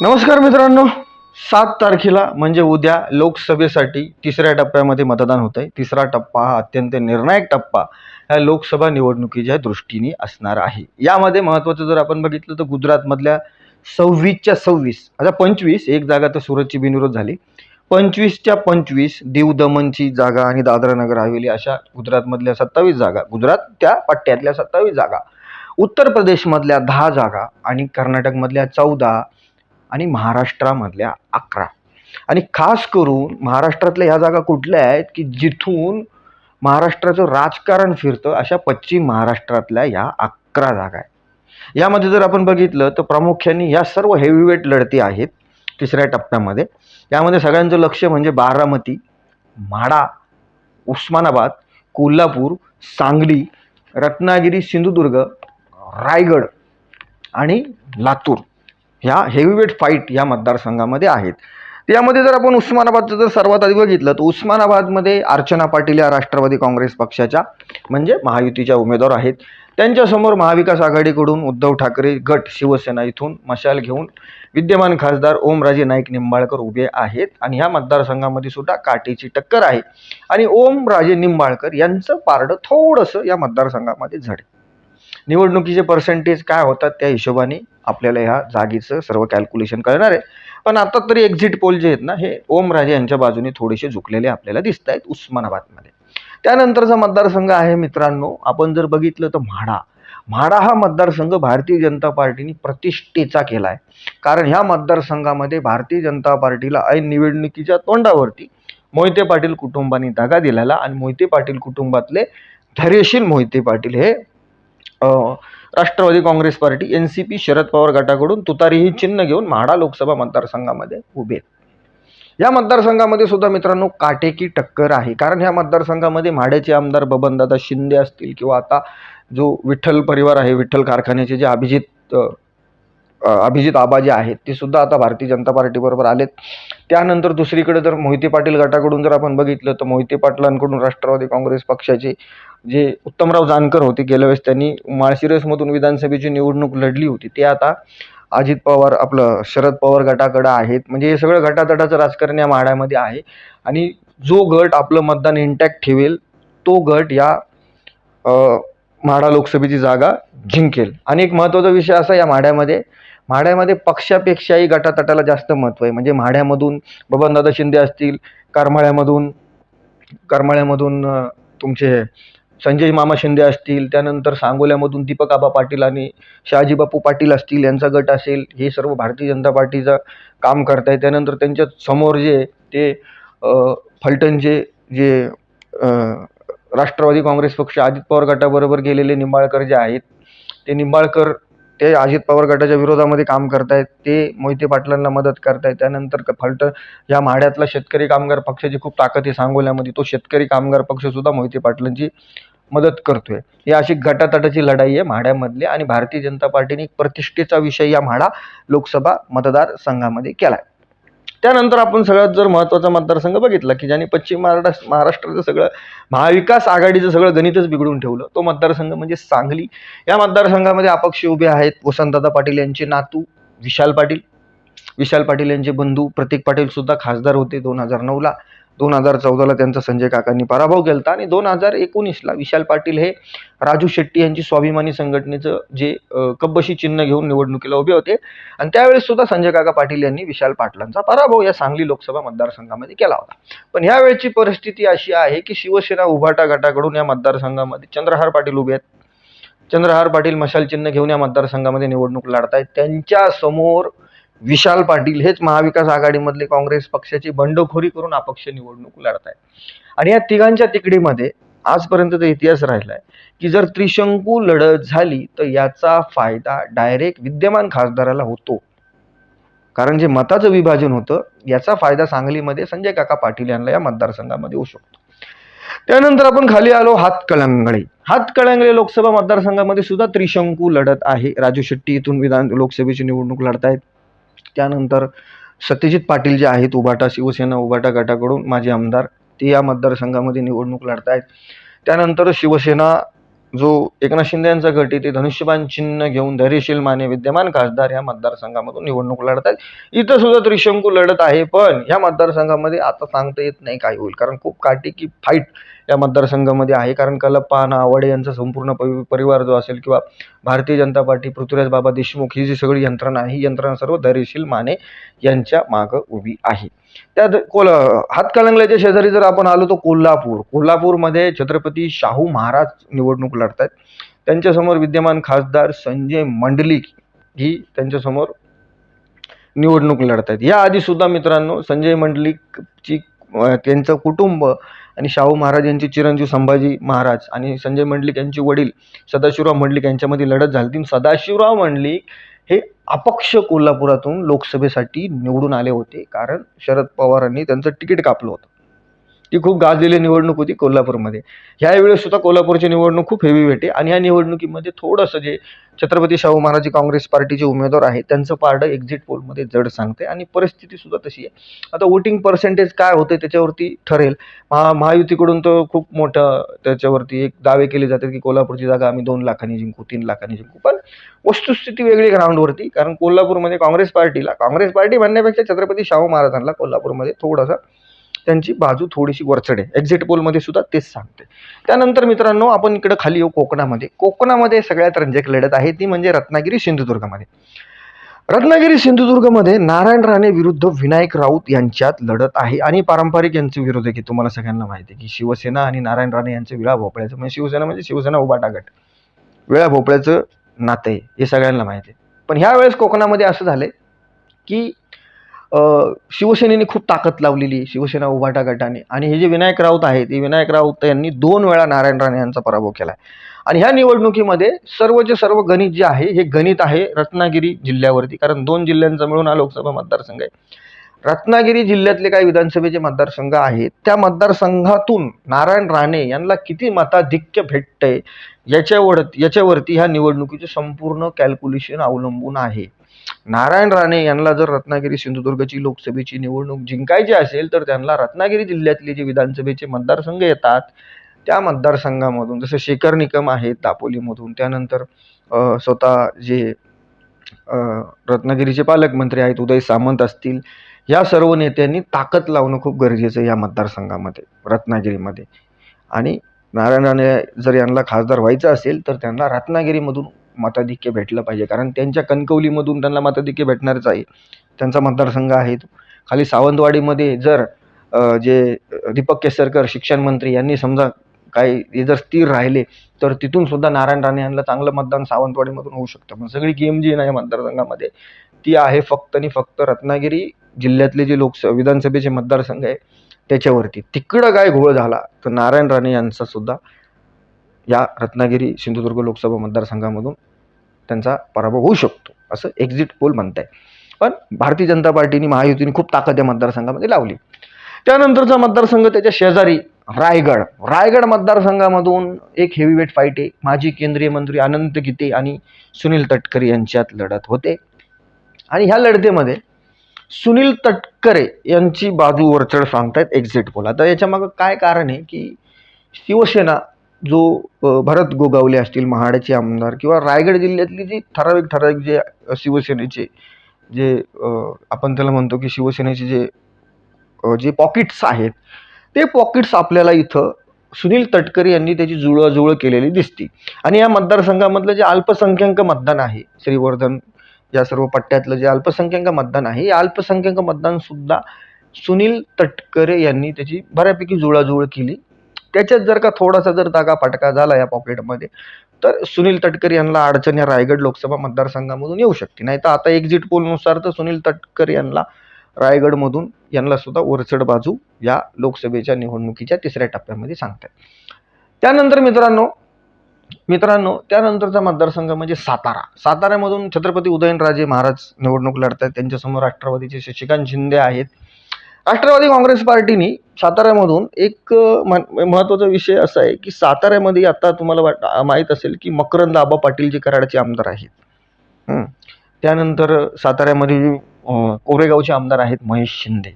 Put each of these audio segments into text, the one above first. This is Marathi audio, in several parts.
नमस्कार मित्रांनो सात तारखेला म्हणजे उद्या लोकसभेसाठी तिसऱ्या टप्प्यामध्ये मतदान होत आहे तिसरा टप्पा हा अत्यंत निर्णायक टप्पा ह्या लोकसभा निवडणुकीच्या दृष्टीने असणार आहे. यामध्ये महत्त्वाचं जर आपण बघितलं तर गुजरातमधल्या सव्वीसच्या सव्वीस आता पंचवीस एक जागा तर सुरतची बिनविरोध झाली. पंचवीसच्या पंचवीस दीव दमनची जागा आणि दादरा नगर हवेली अशा गुजरातमधल्या सत्तावीस जागा गुजरात त्या पट्ट्यातल्या सत्तावीस जागा. उत्तर प्रदेशमधल्या दहा जागा आणि कर्नाटकमधल्या चौदा आणि महाराष्ट्रामधल्या अकरा. आणि खास करून महाराष्ट्रातल्या ह्या जागा कुठल्या आहेत की जिथून महाराष्ट्राचं राजकारण फिरतं अशा पश्चिम महाराष्ट्रातल्या ह्या अकरा जागा आहेत. यामध्ये जर आपण बघितलं तर प्रामुख्याने या सर्व हेवीवेट लढती आहेत तिसऱ्या टप्प्यामध्ये. यामध्ये सगळ्यांचं लक्ष म्हणजे बारामती म्हाडा उस्मानाबाद कोल्हापूर सांगली रत्नागिरी सिंधुदुर्ग रायगड आणि लातूर. ह्या हेवीवेट फाईट या मतदारसंघामध्ये आहेत. यामध्ये जर आपण उस्मानाबादचं जर सर्वात आधी बघितलं तर उस्मानाबादमध्ये अर्चना पाटील या राष्ट्रवादी काँग्रेस पक्षाच्या म्हणजे महायुतीच्या उमेदवार आहेत. त्यांच्यासमोर महाविकास आघाडीकडून उद्धव ठाकरे गट शिवसेना इथून मशाल घेऊन विद्यमान खासदार ओमराजे नाईक निंबाळकर उभे आहेत. आणि ह्या मतदारसंघामध्ये सुद्धा काटेची टक्कर आहे. आणि ओमराजे निंबाळकर यांचं पारडं थोडंसं या मतदारसंघामध्ये झडे. निवडणुकीचे पर्सेंटेज काय होतात त्या हिशोबाने आपल्याला ह्या जागेचं सर्व कॅल्क्युलेशन करणार आहे. पण आता तरी एक्झिट पोल जे आहेत ना हे ओमराजे यांच्या बाजूने थोडेसे झुकलेले आपल्याला दिसत आहेत उस्मानाबादमध्ये त्यानंतरचा मतदारसंघ आहे मित्रांनो आपण जर बघितलं तर म्हाडा. म्हाडा हा मतदारसंघ भारतीय जनता पार्टीने प्रतिष्ठेचा केला आहे कारण ह्या मतदारसंघामध्ये भारतीय जनता पार्टीला ऐन निवडणुकीच्या तोंडावरती मोहिते पाटील कुटुंबाने दगा दिलेला आणि मोहिते पाटील कुटुंबातले धैर्यशील मोहिते पाटील हे Rashtrawadi Congress party N C P Sharad Pawar गटाकडून तुतारी ही चिन्ह घेऊन म्हाडा लोकसभा मतदारसंघामध्ये उभे. या मतदारसंघामध्ये सुद्धा मित्रांनो काटेकी टक्कर आहे. कारण ह्या मतदारसंघामध्ये म्हाड्याचे आमदार बबनदादा शिंदे असतील किंवा आता जो विठ्ठल परिवार आहे विठ्ठल कारखान्याचे जे अभिजित अभिजित आबा जे आहेत ते सुद्धा आता भारतीय जनता पार्टीबरोबर आलेत. त्यानंतर दुसरीकडे जर मोहिते पाटील गटाकडून जर आपण बघितलं तर मोहिते पाटलांकडून राष्ट्रवादी काँग्रेस पक्षाचे जे उत्तमराव जानकर होते गेल्या वेळेस त्यांनी माळशिरसमधून विधानसभेची निवडणूक लढली होती. ते आता अजित पवार आपलं शरद पवार गटाकडं आहेत. म्हणजे हे सगळं गटातटाचं राजकारण या माड्यामध्ये आहे. आणि जो गट आपलं मतदान इंटॅक्ट ठेवेल तो गट या म्हाडा लोकसभेची जागा जिंकेल. आणि एक महत्त्वाचा विषय असा या माढ्यामध्ये माढ्यामध्ये पक्षापेक्षाही गटातटाला जास्त महत्त्व आहे. म्हणजे माढ्यामधून बबनदादा शिंदे असतील करमाळ्यामधून करमाळ्यामधून तुमचे संजय मामा शिंदे असतील त्यानंतर सांगोल्यामधून दीपक आबा पाटील आणि शहाजी बापू पाटील असतील यांचा गट असेल हे सर्व भारतीय जनता पार्टीचं काम करत आहे त्यानंतर त्यांच्यासमोर जे ते फलटणचे जे राष्ट्रवादी काँग्रेस पक्ष अजित पवार गटाबरोबर गेलेले निंबाळकर जे आहेत ते निंबाळकर ते अजित पवार गटाच्या विरोधामध्ये काम करतायत ते मोहिते पाटलांना मदत करतायत. त्यानंतर क- फलटण या माढ्यातला शेतकरी कामगार पक्षाची खूप ताकद आहे सांगोल्यामध्ये तो शेतकरी कामगार पक्षसुद्धा मोहिते पाटलांची मदत करतोय. ही अशी गटातटाची लढाई आहे म्हाड्यामधली आणि भारतीय जनता पार्टीने एक प्रतिष्ठेचा विषय या म्हाडा लोकसभा मतदारसंघामध्ये केला आहे त्यानंतर आपण सगळ्यात जर महत्त्वाचा मतदारसंघ बघितला की ज्याने पश्चिम महाराष्ट्र महाराष्ट्राचं सगळं महाविकास आघाडीचं सगळं गणितच बिघडून ठेवलं तो मतदारसंघ म्हणजे सांगली. या मतदारसंघामध्ये अपक्ष उभे आहेत वसंतदादा पाटील यांचे नातू विशाल पाटील. विशाल पाटील यांचे बंधू प्रतीक पाटील सुद्धा खासदार होते दोन हजार नऊला. दोन हजार चौदाला त्यांचा संजय काकांनी पराभव केला आणि दोन हजार एकोणीसला विशाल पाटील हे राजू शेट्टी यांची स्वाभिमानी संघटनेचं जे कब्बशी चिन्ह घेऊन निवडणुकीला उभे होते. आणि त्यावेळेस सुद्धा संजय काका पाटील यांनी विशाल पाटलांचा पराभव या सांगली लोकसभा मतदारसंघामध्ये केला होता. पण यावेळची परिस्थिती अशी आहे की शिवसेना उभाटा गटाकडून या मतदारसंघामध्ये चंद्रहार पाटील उभे आहेत. चंद्रहार पाटील मशाल चिन्ह घेऊन या मतदारसंघामध्ये निवडणूक लढतायत. आहेत त्यांच्यासमोर विशाल पाटील हेच महाविकास आघाडीमधले काँग्रेस पक्षाची बंडखोरी करून अपक्ष निवडणूक लढत आहेत आणि या तिघांच्या तिकडीमध्ये आजपर्यंतचा इतिहास राहिला आहे की जर त्रिशंकू लढत झाली तर याचा फायदा डायरेक्ट विद्यमान खासदाराला होतो. कारण जे मताचं विभाजन होतं याचा फायदा सांगलीमध्ये संजय काका पाटील यांना या मतदारसंघामध्ये होऊ शकतो. त्यानंतर आपण खाली आलो हातकळंगळे हातकळंगळे लोकसभा मतदारसंघामध्ये सुद्धा त्रिशंकू लढत आहे. राजू शेट्टी इथून विधान लोकसभेची निवडणूक लढत आहेत त्यानंतर सत्यजित पाटील जे आहेत उभाटा शिवसेना उभाटा गटाकडून माजी आमदार ते या मतदारसंघामध्ये निवडणूक लढतायत. त्यानंतर शिवसेना जो एकनाथ शिंदे यांचा गट येथे ते धनुष्यबाण चिन्ह घेऊन धैर्यशील माने विद्यमान खासदार या मतदारसंघामधून निवडणूक लढत आहेत. इथं सुद्धा त्रिशंकू लढत आहे पण या मतदारसंघामध्ये आता सांगता येत नाही काय होईल कारण खूप काटेकी फाईट या मतदारसंघामध्ये आहे. कारण कलप्पा नावडे यांचा संपूर्ण परिवार जो असेल किंवा भारतीय जनता पार्टी पृथ्वीराज बाबा देशमुख ही जी सगळी यंत्रणा आहे ही यंत्रणा सर्व धैर्यशील माने यांच्या मागं उभी आहे. त्यात कोल हातकणंगल्याच्या शेजारी जर आपण आलो तर कोल्हापूर. कोल्हापूरमध्ये छत्रपती शाहू महाराज निवडणूक लढतात त्यांच्यासमोर विद्यमान खासदार संजय मंडलिक ही त्यांच्यासमोर निवडणूक लढत आहेत याआधी सुद्धा मित्रांनो संजय मंडलिकची त्यांचं कुटुंब आणि शाहू महाराज यांचे चिरंजीव संभाजी महाराज आणि संजय मंडलिक यांचे वडील सदाशिवराव मंडलिक यांच्यामध्ये लढत झाली ती सदाशिवराव मंडलिक हे अपक्ष कोल्हापुरातून लोकसभेसाठी निवडून आले होते. कारण शरद पवारांनी त्यांचं तिकीट कापलं होतं. ती खूप गाजलेली निवडणूक होती कोल्हापूरमध्ये. ह्यावेळेस सुद्धा कोल्हापूरची निवडणूक खूप हेवी वेट आणि या निवडणुकीमध्ये थोडंसं जे छत्रपती शाहू महाराज काँग्रेस पार्टीचे उमेदवार आहेत त्यांचं पारडं एक्झिट पोलमध्ये जड सांगते आणि परिस्थिती सुद्धा तशी आहे. आता वोटिंग पर्सेंटेज काय होते त्याच्यावरती ठरेल. महा महायुतीकडून तर खूप मोठं त्याच्यावरती एक दावे केले जातात की कोल्हापूरची जागा आम्ही दोन लाखांनी जिंकू तीन लाखांनी जिंकू. पण वस्तुस्थिती वेगळी ग्राउंडवरती कारण कोल्हापूरमध्ये काँग्रेस पार्टीला काँग्रेस पार्टी म्हणण्यापेक्षा छत्रपती शाहू महाराजांना कोल्हापूरमध्ये थोडासा त्यांची बाजू थोडीशी वरचड आहे एक्झिट पोलमध्ये सुद्धा तेच सांगते. त्यानंतर मित्रांनो आपण इकडं खाली येऊ कोकणामध्ये. कोकणामध्ये सगळ्यात रंजक लढत आहे ती म्हणजे रत्नागिरी सिंधुदुर्गमध्ये. रत्नागिरी सिंधुदुर्गमध्ये नारायण राणे विरुद्ध विनायक राऊत यांच्यात लढत आहे आणि पारंपरिक यांचे विरोध आहे की तुम्हाला सगळ्यांना माहिती आहे की शिवसेना आणि नारायण राणे यांचं विळा भोपळ्याचं. म्हणजे शिवसेना म्हणजे शिवसेना उभाटा गट विळा भोपळ्याचं नातं आहे हे सगळ्यांना माहिती आहे. पण ह्यावेळेस कोकणामध्ये असं झालं की शिवसेनेने खूप ताकद लावलेली शिवसेना उभाटा गटाने. आणि हे जे विनायक राऊत आहेत हे विनायक राऊत यांनी दोन वेळा नारायण राणे यांचा पराभव केला आहे आणि ह्या निवडणुकीमध्ये सर्वचे सर्व गणित जे आहे हे गणित आहे रत्नागिरी जिल्ह्यावरती. कारण दोन जिल्ह्यांचा मिळून हा लोकसभा मतदारसंघ आहे. रत्नागिरी जिल्ह्यातले काही विधानसभेचे मतदारसंघ आहेत. त्या मतदारसंघातून नारायण राणे यांना किती मताधिक्य भेटतंय याच्यावर याच्यावरती ह्या निवडणुकीचे संपूर्ण कॅल्क्युलेशन अवलंबून आहे. नारायण राणे यांना जर रत्नागिरी सिंधुदुर्गची लोकसभेची निवडणूक जिंकायची असेल तर त्यांना रत्नागिरी जिल्ह्यातले जे विधानसभेचे मतदारसंघ येतात त्या मतदारसंघामधून जसं शेखर निकम आहेत दापोलीमधून त्यानंतर स्वतः जे रत्नागिरीचे पालकमंत्री आहेत उदय सामंत असतील या सर्व नेत्यांनी ताकद लावणं खूप गरजेचं आहे या मतदारसंघामध्ये रत्नागिरीमध्ये. आणि नारायण राणे जर यांना खासदार व्हायचं असेल तर त्यांना रत्नागिरीमधून मताधिक्य भेटलं पाहिजे. कारण त्यांच्या कणकवलीमधून त्यांना मताधिक्य भेटणारच आहे. त्यांचा मतदारसंघ आहे. खाली सावंतवाडीमध्ये जर जे दीपक केसरकर शिक्षणमंत्री यांनी समजा काही हे जर स्थिर राहिले तर तिथून सुद्धा नारायण राणे यांना चांगलं मतदान सावंतवाडीमधून होऊ शकतं. पण सगळी गेम जी नाही मतदारसंघामध्ये. ती आहे फक्त आणि फक्त रत्नागिरी जिल्ह्यातले जे लोकस विधानसभेचे मतदारसंघ आहे त्याच्यावरती. तिकडं काय घोळ झाला तर नारायण राणे यांचा सुद्धा या रत्नागिरी सिंधुदुर्ग लोकसभा मतदारसंघामधून त्यांचा पराभव होऊ शकतो असं एक्झिट पोल म्हणत आहे पण भारतीय जनता पार्टीने महायुतीने खूप ताकद या मतदारसंघामध्ये लावली. त्यानंतरचा मतदारसंघ त्याच्या शेजारी रायगड. रायगड मतदारसंघामधून एक हेवीवेट फाईट आहे. माजी केंद्रीय मंत्री अनंत गीते आणि सुनील तटकरे यांच्यात लढत होते. आणि ह्या लढतीमध्ये सुनील तटकरे यांची बाजू वरचढ सांगतायत एक्झिट पोल आता याच्यामागं काय कारण आहे की शिवसेना जो भरत गोगावले असतील महाडचे आमदार किंवा रायगड जिल्ह्यातली जी ठराविक ठराविक जे शिवसेनेचे जे आपण त्याला म्हणतो की शिवसेनेचे जे जे पॉकेट्स आहेत ते पॉकेट्स आपल्याला इथं सुनील तटकरे यांनी त्याची जुळवाजुळव केलेली दिसते. आणि या मतदारसंघामधलं जे अल्पसंख्याक मतदान आहे श्रीवर्धन या सर्व पट्ट्यातलं जे अल्पसंख्याक मतदान आहे हे अल्पसंख्याक मतदानसुद्धा सुनील तटकरे यांनी त्याची बऱ्यापैकी जुळाजुळव केली. त्याच्यात जर का थोडासा जर दागा फटका झाला या पॉकेटमध्ये तर सुनील तटकरे यांना अडचण या रायगड लोकसभा मतदारसंघामधून येऊ शकते. नाही तर आता एक्झिट पोलनुसार तर सुनील तटकरे यांना रायगडमधून यांना सुद्धा वरचढ बाजू या लोकसभेच्या निवडणुकीच्या तिसऱ्या टप्प्यामध्ये सांगतात त्यानंतर मित्रांनो मित्रांनो त्यानंतरचा मतदारसंघ म्हणजे सातारा. साताऱ्यामधून छत्रपती उदयनराजे महाराज निवडणूक लढतात त्यांच्यासमोर राष्ट्रवादीचे शशिकांत शिंदे आहेत. राष्ट्रवादी काँग्रेस पार्टीने साताऱ्यामधून एक म- महत्त्वाचा विषय असा आहे की साताऱ्यामध्ये आता तुम्हाला वाट माहीत असेल की मकरंद आबा पाटील जे कराडचे आमदार आहेत. त्यानंतर साताऱ्यामध्ये कोरेगावचे आमदार आहेत महेश शिंदे.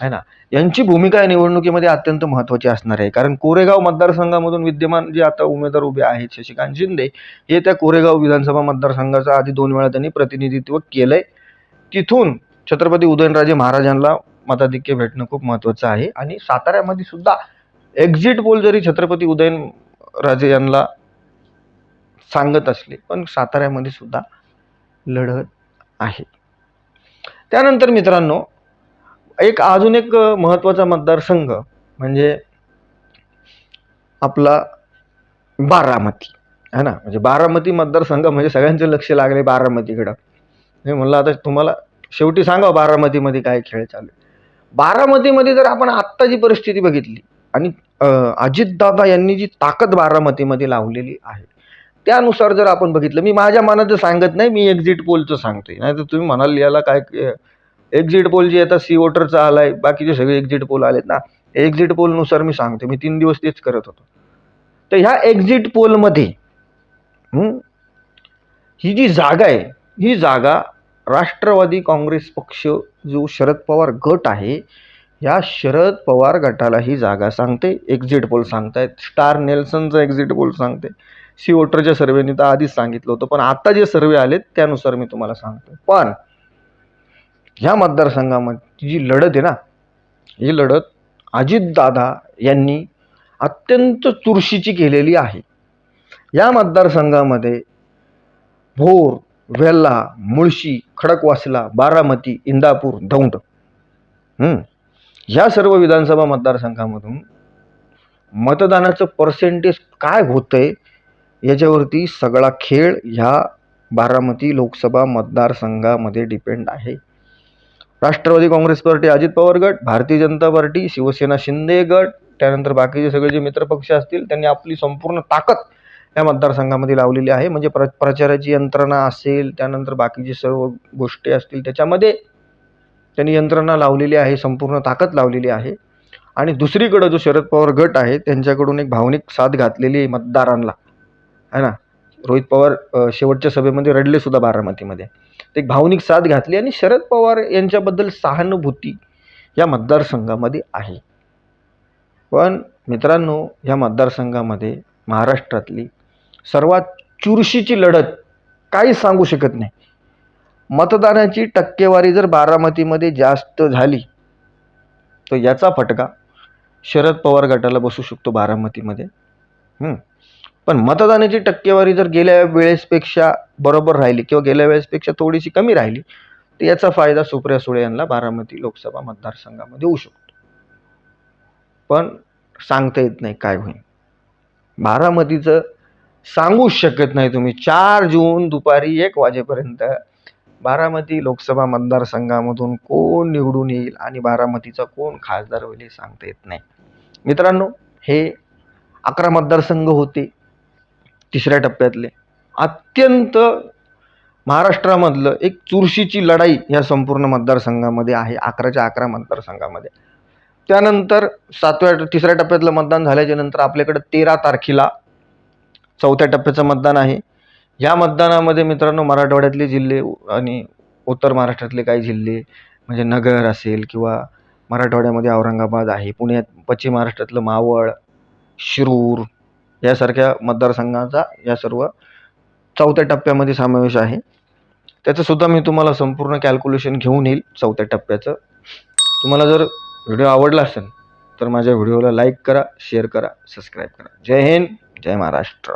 आहे ना? यांची भूमिका या निवडणुकीमध्ये अत्यंत महत्त्वाची असणार आहे. कारण कोरेगाव मतदारसंघामधून विद्यमान जे आता उमेदवार उभे आहेत शशिकांत शिंदे हे त्या कोरेगाव विधानसभा मतदारसंघाचा आधी दोन वेळा त्यांनी प्रतिनिधित्व केलंय. तिथून छत्रपती उदयनराजे महाराजांना मताधिक्य भेटणं खूप महत्त्वाचं आहे. आणि साताऱ्यामध्ये सुद्धा एक्झिट पोल जरी छत्रपती उदयनराजे यांना सांगत असले पण साताऱ्यामध्ये सुद्धा लढत आहे. त्यानंतर मित्रांनो एक अजून एक महत्त्वाचा मतदारसंघ म्हणजे आपला बारामती. है ना? म्हणजे बारामती मतदारसंघ म्हणजे सगळ्यांचं लक्ष लागले बारामतीकडं. म्हणलं आता तुम्हाला शेवटी सांगा बारामतीमध्ये काय खेळ चालू बारामतीमध्ये जर आपण आत्ताची परिस्थिती बघितली आणि अजितदादा यांनी जी ताकद बारामतीमध्ये लावलेली आहे त्यानुसार जर आपण बघितलं मी माझ्या मनाचं सांगत नाही मी एक्झिट पोलचं सांगतोय. नाही तर तुम्ही म्हणाल याला काय एक्झिट पोल जे आता सी वोटरचा आलाय बाकीचे सगळे एक्झिट पोल आलेत ना एक्झिट पोलनुसार मी सांगते मी तीन दिवस तेच करत होतो. तर ह्या एक्झिट पोलमध्ये ही जी जागा आहे ही जागा राष्ट्रवादी काँग्रेस पक्ष जो शरद पवार गट आहे या शरद पवार गटाला ही जागा सांगते एक्झिट पोल सांगतायत. स्टार नेल्सनचा एक्झिट पोल सांगते. सी वोटरच्या सर्वेनी तर आधीच सांगितलं होतं पण आता जे सर्वे आलेत त्यानुसार मी तुम्हाला सांगतो. पण ह्या मतदारसंघामध्ये जी लढत आहे ना ही लढत अजितदादा यांनी अत्यंत चुरशीची केलेली आहे. या मतदारसंघामध्ये भोर वेल्हा मुळशी खडकवासला बारामती इंदापूर दौंड. ह्या सर्व विधानसभा मतदारसंघामधून मतदानाचं पर्सेंटेज काय होतंय याच्यावरती सगळा खेळ ह्या बारामती लोकसभा मतदारसंघामध्ये डिपेंड आहे. राष्ट्रवादी काँग्रेस पार्टी अजित पवार गट भारतीय जनता पार्टी शिवसेना शिंदे गट त्यानंतर बाकीचे सगळे जे मित्रपक्ष असतील त्यांनी आपली संपूर्ण ताकद या मतदारसंघामध्ये लावलेली आहे. म्हणजे प्र प्रचाराची यंत्रणा असेल त्यानंतर बाकीचे सर्व गोष्टी असतील त्याच्यामध्ये त्यांनी यंत्रणा लावलेली आहे संपूर्ण ताकद लावलेली आहे. आणि दुसरीकडं जो शरद पवार गट आहे त्यांच्याकडून एक भावनिक साथ घातलेली आहे मतदारांना. आहे ना? रोहित पवार शेवटच्या सभेमध्ये रडलेसुद्धा बारामतीमध्ये. ते एक भावनिक साथ घातली आणि शरद पवार यांच्याबद्दल सहानुभूती या मतदारसंघामध्ये आहे. पण मित्रांनो या मतदारसंघामध्ये महाराष्ट्रातली सर्वात चुरशीची लढत काहीच सांगू शकत नाही. मतदानाची टक्केवारी जर बारामतीमध्ये जास्त झाली तर याचा फटका शरद पवार गटाला बसू शकतो बारामतीमध्ये. पण मतदानाची टक्केवारी जर गेल्या वेळेसपेक्षा बरोबर राहिली किंवा गेल्या वेळेसपेक्षा थोडीशी कमी राहिली तर याचा फायदा सुप्रिया सुळे यांना बारामती लोकसभा मतदारसंघामध्ये होऊ शकतो. पण सांगता येत नाही काय होईल. बारामतीचं सांगूच शकत नाही तुम्ही. चार जून दुपारी एक वाजेपर्यंत बारामती लोकसभा मतदारसंघामधून कोण निवडून येईल आणि बारामतीचा कोण खासदार होईल हे सांगता येत नाही. मित्रांनो हे अकरा मतदारसंघ होते तिसऱ्या टप्प्यातले. अत्यंत महाराष्ट्रामधलं एक चुरशीची लढाई या संपूर्ण मतदारसंघामध्ये आहे अकराच्या अकरा मतदारसंघामध्ये. त्यानंतर सातव्या तिसऱ्या टप्प्यातलं मतदान झाल्याच्यानंतर आपल्याकडे तेरा तारखेला चौथ्या टप्प्याचं मतदान आहे. या मतदानामध्ये मित्रांनो मराठवाड्यातले जिल्हे आणि उत्तर महाराष्ट्रातले काही जिल्हे म्हणजे नगर असेल किंवा मराठवाड्यामध्ये औरंगाबाद आहे पुण्यात पश्चिम महाराष्ट्रातलं मावळ शिरूर यासारख्या मतदारसंघाचा या सर्व चौथ्या टप्प्यामध्ये समावेश आहे. त्याचंसुद्धा मी तुम्हाला संपूर्ण कॅल्क्युलेशन घेऊन येईल चौथ्या टप्प्याचं. तुम्हाला जर व्हिडिओ आवडला असेल तर माझ्या व्हिडिओला लाईक करा शेअर करा सबस्क्राईब करा. जय हिंद जय महाराष्ट्र.